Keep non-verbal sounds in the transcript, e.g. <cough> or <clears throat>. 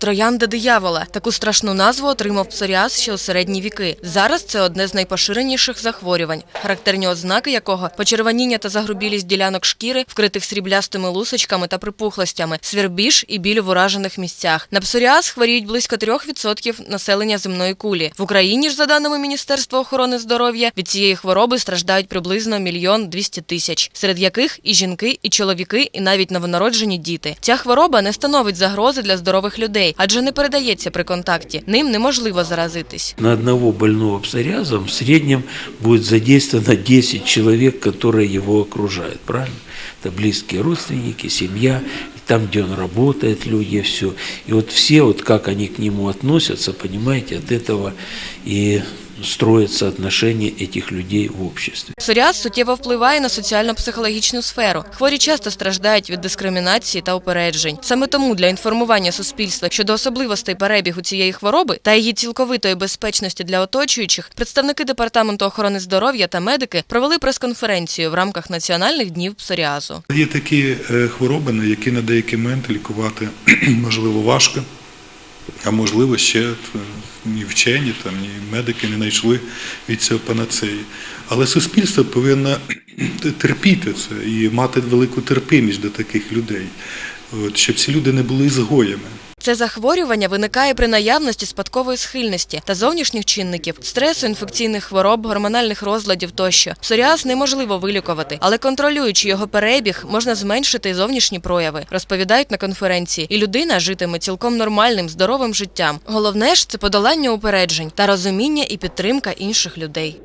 Троянда диявола. Таку страшну назву отримав псоріаз ще у середні віки. Зараз це одне з найпоширеніших захворювань, характерні ознаки якого почервоніння та загрубілість ділянок шкіри, вкритих сріблястими лусочками та припухлостями, свербіж і біль в уражених місцях. На псоріаз хворіють близько 3% населення земної кулі. В Україні ж, за даними Міністерства охорони здоров'я, від цієї хвороби страждають приблизно мільйон 200 тисяч, серед яких і жінки, і чоловіки, і навіть новонароджені діти. Ця хвороба не становить загрози для здорових людей, адже не передається при контакті. Ним неможливо заразитись. На одного больного псориазом в среднем будет задействовано 10 человек, которые его окружают, правильно? Это близкие родственники, семья, и там, где он работает, люди, все. И вот все, вот как они к нему относятся, понимаете, от этого и строятся отношения этих людей в обществе. Псоріаз суттєво впливає на соціально-психологічну сферу. Хворі часто страждають від дискримінації та упереджень. Саме тому для інформування суспільства щодо особливостей перебігу цієї хвороби та її цілковитої безпечності для оточуючих, представники департаменту охорони здоров'я та медики провели прес-конференцію в рамках національних днів псоріазу. Є такі е, хвороби, на які на деякий момент лікувати <clears throat> можливо важко, а можливо ще ні вчені, там, ні медики не знайшли від цього панацеї. Але суспільство повинно <clears throat> терпіти це і мати велику терпимість до таких людей, от, щоб ці люди не були ізгоями. Це захворювання виникає при наявності спадкової схильності та зовнішніх чинників, стресу, інфекційних хвороб, гормональних розладів тощо. Псоріаз неможливо вилікувати, але контролюючи його перебіг, можна зменшити зовнішні прояви, розповідають на конференції, і людина житиме цілком нормальним, здоровим життям. Головне ж це подолання упереджень та розуміння і підтримка інших людей.